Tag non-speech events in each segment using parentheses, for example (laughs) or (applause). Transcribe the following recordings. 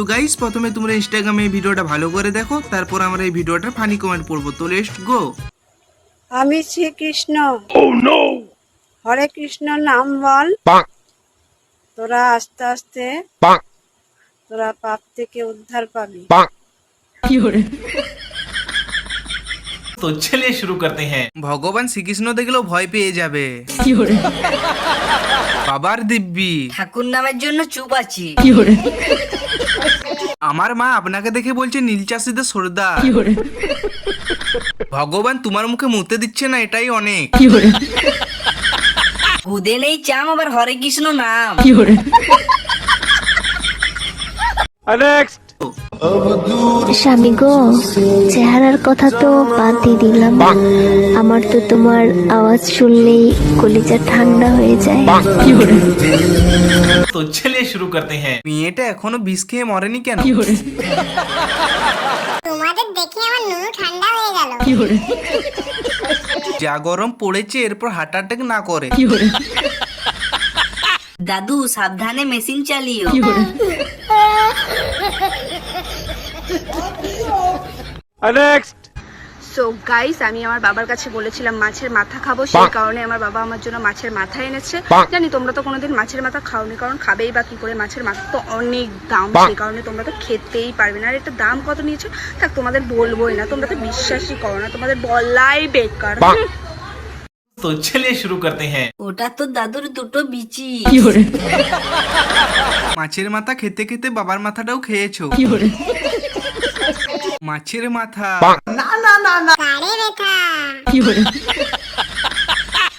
তো গাইজ প্রথমে তোমরা ইনস্টাগ্রামে এই ভিডিওটা ভালো করে দেখো তারপর আমরা এই ভিডিওটা ফানি কমেন্ট পড়ব। তো লেটস গো আমি শ্রীকৃষ্ণ। হরে কৃষ্ণ নাম বল। তোরা আস্তে আস্তে তোরা পাপ থেকে উদ্ধার পাবি। তো চলে শুরু করতে হ্যাঁ। ভগবান শ্রীকৃষ্ণ দেখলেও ভয় পেয়ে যাবে। বাবার দিব্যি। ঠাকুর নামের জন্য চুপ আছি। আমার মা আপনাকে দেখে বলছে নীল চাষিদের সর্দার ভগবান তোমার মুখে মুতে দিচ্ছে না এটাই অনেক। খুদে নেই চাম আবার হরে কৃষ্ণ নাম। স্বামী গো চেহারার কথা তো বাদই দিলাম। আমার তো তোমার আওয়াজ শুনলেই কলিজা ঠান্ডা হয়ে যায়। তো চলে শুরু করতে হ্যাঁ। মেয়েটা এখনও বিষ খেয়ে মরেনি কেন? তোমাদের দেখে আমার নুনু ঠান্ডা হয়ে গেল। যা গরম পড়েছে এরপর হার্ট অ্যাটাক না করে। কি দাদু সাবধানে মেশিন চালিও। (laughs) নেক্সট সো গাইস আমি আমার বাবার কাছে বলেছিলাম মাছের মাথা খাব। সেই কারণে আমার বাবা আমার জন্য মাছের মাথা এনেছে। জানি তোমরা তো কোনোদিন মাছের মাথা খাওনি কারণ খাবেই বা কি করে? মাছের মাথা তো অনেক দাম। সেই কারণে তোমরা তো খেতেই পারবে না। আর এটা দাম কত নিয়েছো? থাক তোমাদের বলবোই না। তোমরা তো বিশ্বাসই করো না। তোমাদের বলাই বেকার। তো চলে শুরু করতে হ্যাঁ। ওটা তো দাদুর দুটো বিচি। মাছের মাথা খেতে খেতে বাবার মাথাটাও খেয়েছো। মাছের মাথা। না না না না।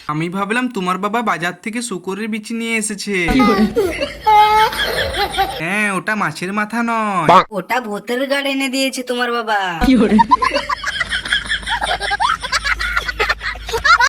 আমি ভাবলাম তোমার বাবা বাজার থেকে শুকরের বিচি নিয়ে এসেছে। হ্যাঁ ওটা মাছের মাথা নয়। ওটা ভোতের গাড়ি এনে দিয়েছে তোমার বাবা।